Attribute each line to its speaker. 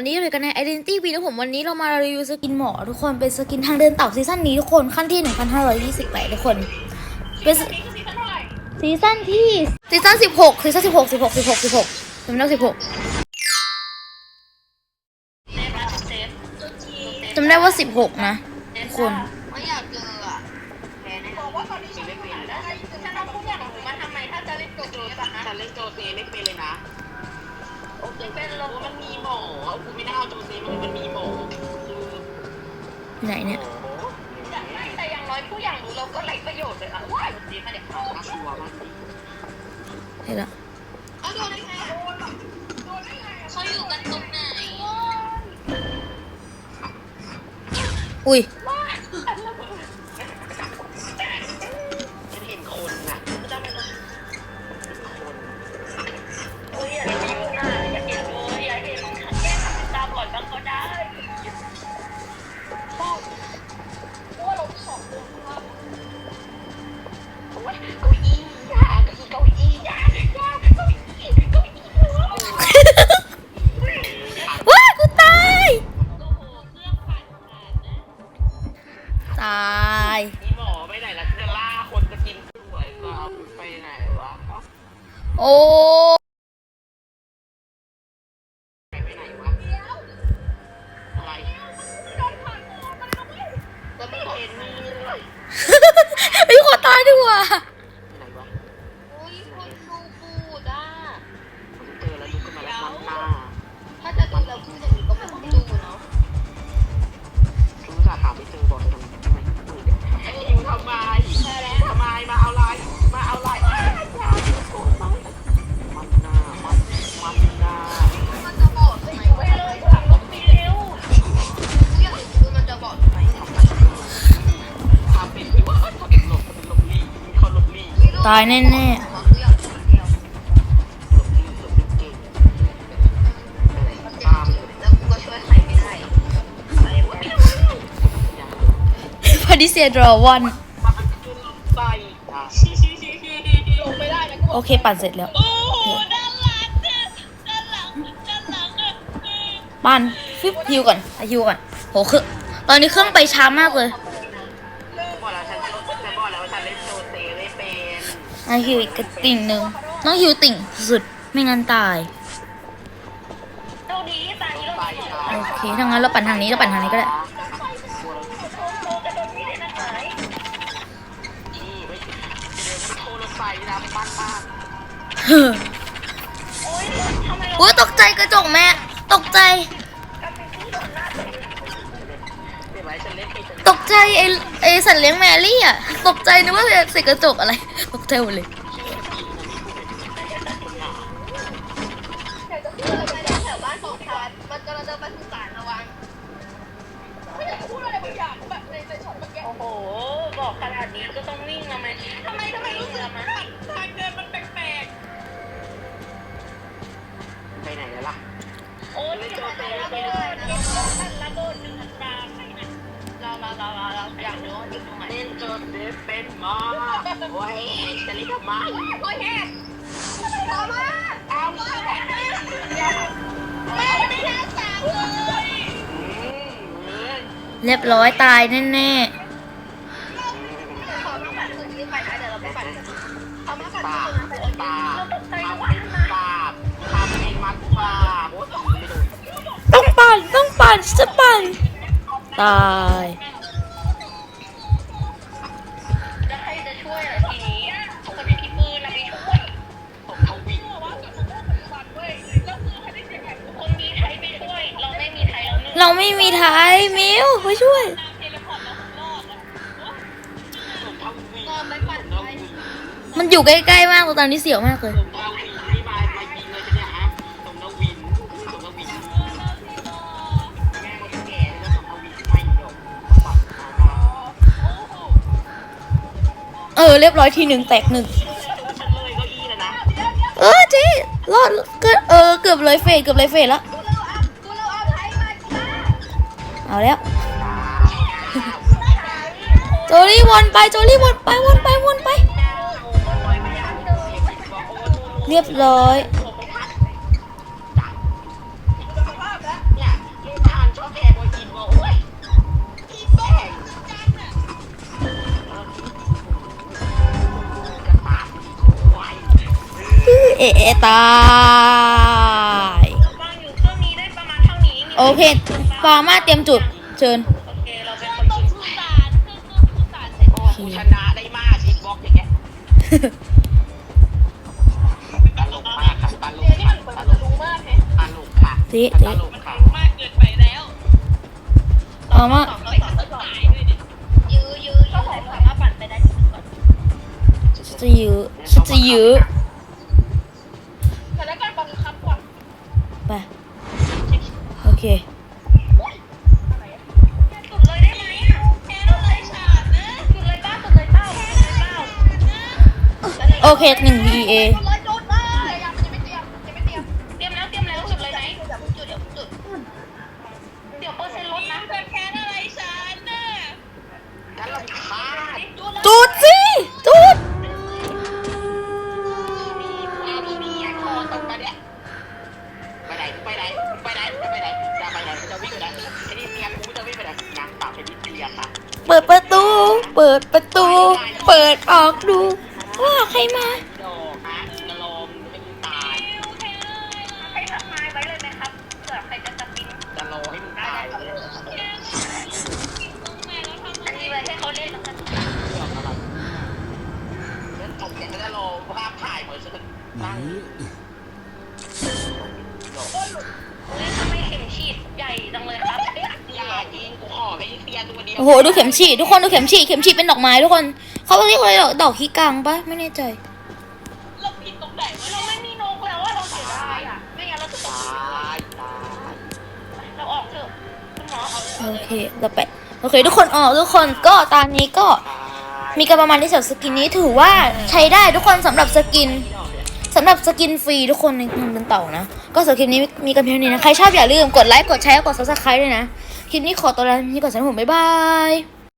Speaker 1: วันนี้เลยกันใน Identity V นะผมวันนี้เรามารีวิวสกินหมอทุกคนเป็นสกินทางเดินเต่าซีซั่นนี้ทุกคนขั้นที่ 1528ทุกคนเป็นสซีซั่นที่ซีซั่น16ซีซั่น16 16 16 16จำได้16จำได้ว่า 16 นะทุกคน
Speaker 2: ไม่อยากเจออะแพ้แน่บอกว่าตอนนี้ชีวิตเปลี่ยนแล้วฉันเอาทุกอย่างของหนูมาทำไมถ้าจะเล่นโจโจสักนะ
Speaker 3: ฉันเล่นโจเซไม่เป็นเลยนะ โอเคเป็นลมมันมีหมอกูไม่ได้เอาโจเซมันมันมีหมอ
Speaker 1: ไหนเนี่ย
Speaker 2: อย่างไม่แต่อย่างน้อยผู้อย่างรู้เราก็ไรประโยชน์เลยอะว้ายมันดีมาเด็กเขา
Speaker 3: น่าชัวร์มาก
Speaker 1: เห็นละ
Speaker 2: เอาโดนได้ไงโดนได้ไงเขาอยู่กันตรงไหน
Speaker 1: อุ้ยะ
Speaker 3: อ
Speaker 2: ย่าง
Speaker 1: ๆพาดิเซียดรอวัน โอเคปั่นเสร็จแล้ว
Speaker 2: โอ้โหด้านหลังด้านหลังด้านหลังอะ
Speaker 1: ปั่นฟิบฮิวก่อนอะฮิวก่อนโหคือตอนนี้เครื่องไปช้ามากเลย
Speaker 3: อะ
Speaker 1: ฮิวอีกติ่งหนึ่งต้องฮิวติ่งสุดไม่งั้นตาย
Speaker 2: โชคดีที่ตานี้เรา
Speaker 3: ไป
Speaker 2: ไม่
Speaker 3: จ้า
Speaker 1: โอเคถ้างั้นเราปั่นทางนี้เราปั่นทางนี้ก็ได้
Speaker 2: โชคจะโดนมีดในนั้นหาย
Speaker 3: นี่ไม่เดินไม่โทรรถไฟนะบ้านบ้าน
Speaker 1: เฮ้อ
Speaker 2: โอ้ยทำไมเรา
Speaker 1: อุ้ยตกใจกระจกแม่ ตกใจ ตกใจไอ้ไอ้สัตว์เลี้ยงแมรี่อะ ตกใจนึกว่าเสกกระจกอะไร ตกใจหมดเลย
Speaker 2: อยากจะพูดอะไรแถวบ้านสองชั้นมันกำลังจะไปสื่อสารระวังไม่อยากพูดอะไรบางอย่างแบบในในช็อตเมื่อกี้โอ้โห บอกขนาดนี้ก็ต้องวิ่งแล้วไหมทำไมทำไมรู้สึกมันทางเดินมันแปลก
Speaker 3: ไปไหนแล้วล่ะ
Speaker 2: ๆ โอ้ยไม่โดนระเบิด อยากรู้ว่าอยู่ตรงไหน
Speaker 3: เล่นโจเซเป็นมาโอ้ยจะเล่นทำไม
Speaker 2: โอ้ยแหกต่อมา
Speaker 3: เอาไม่ได้
Speaker 2: ไม่ได้แค่สามเลย
Speaker 1: เรียบร้อยตายแน่
Speaker 2: เขาต้องปั่นคืนนี้ไปนะเดี๋ยวเราไปปั่นกันเขามาปั่น
Speaker 3: ปา
Speaker 2: คืนนั้นไป
Speaker 3: ปา
Speaker 2: เราตกใจ
Speaker 3: ทำ
Speaker 2: ว่า
Speaker 3: เป็นปาบทำเป็นมัดปาบโอ้ยไม่โดน
Speaker 1: ๆต้องปั่นต้องปั่นจะปั่นตาย
Speaker 3: เรา
Speaker 2: ไม่มีท้า
Speaker 1: ยมิวมาช่วย
Speaker 3: มั
Speaker 2: น
Speaker 3: อ
Speaker 1: ยู่ใกล้ๆมากตอนนี้เสียวมากเลย
Speaker 3: เออเรี
Speaker 1: ยบร้อยทีหนึ่งแตกหนึ่ง
Speaker 3: เอ
Speaker 1: อจีรอดเกือบเออเกือบเลยเฟดเกือบเลยเฟดแล้ว
Speaker 2: เอา
Speaker 1: แล้ว โจลี่วนไป โจลี่วนไป วนไป วนไป เรียบร้อย
Speaker 3: เอ
Speaker 1: เอตา โอเคฟาร์มาเตรียมจุด เชิญ
Speaker 2: โอเคเราเป็นคนต้องสื่อสารคือคือสารเสร็จ
Speaker 3: โอ้กูชนะได้มากชิดบล็อกอย่างเงี้ยตลกมากครับตล
Speaker 2: เสีย
Speaker 3: กค่ะ
Speaker 2: มันเหมือน
Speaker 3: ตลก
Speaker 2: มากเลย
Speaker 3: ตลกค่ะ
Speaker 1: ติ
Speaker 3: ต
Speaker 1: ติ
Speaker 3: ลกค่ะ
Speaker 2: มากเกินไปแล้ว
Speaker 1: ฟาร์มา
Speaker 2: องเราสอยื้อยื้อก็สองสามารถปั่นไปได้ถึงก่อน
Speaker 1: จะยื้อฉันจะยื้อ
Speaker 2: แต่แล้วการบังคับก่อน
Speaker 1: ไป เค
Speaker 2: สุดเลยได้ไหมอะแค่เลยฉาดนะสุดเลยบ้าสุดเลยเต้าสุดเลยเต้า
Speaker 1: โอเคหนึ่ง VA
Speaker 2: เนี่ยจะร
Speaker 3: อภาพถ่ายเหมือนฉันนั่ง
Speaker 2: เฮ้ยทำไมเข็มฉีดใหญ่จังเลยครับ
Speaker 3: อย่
Speaker 1: โอ้โหดูเข็มฉีดทุกคนดูเข็มฉีดเข็มฉีดเป็นดอกไม้ทุกคนเขาเรียกว่าดอกดอกขี้กังปะไม่แน่ใจ
Speaker 2: เราผิดตรงไหนวะเราไม่มีนกแล้วว่าเราเสียดายอะไม่งั้นเราจะต้อง
Speaker 3: ตายตาย
Speaker 2: เราออกเถอะคุณหมอเอา
Speaker 1: โอเคเราไปโอเค ทุกคนออกทุกคนก็ตอนนี้ก็
Speaker 3: ตาย
Speaker 1: มีกันประมาณที่สำหรับสกินนี้ถือว่าใช้ได้ทุกคนสำหรับสกินสำหรับสกินฟรีทุกคนในเงินเต่านะ ก็สำหรับคลิปนี้มีกันเพียงนี้นะ ใครชอบอย่าลืมกดไลค์กดแชร์กดซับสไครต์ด้วยนะ คลิปนี้ขอตัวลาไปก่อนสำหรับผมบ๊ายบาย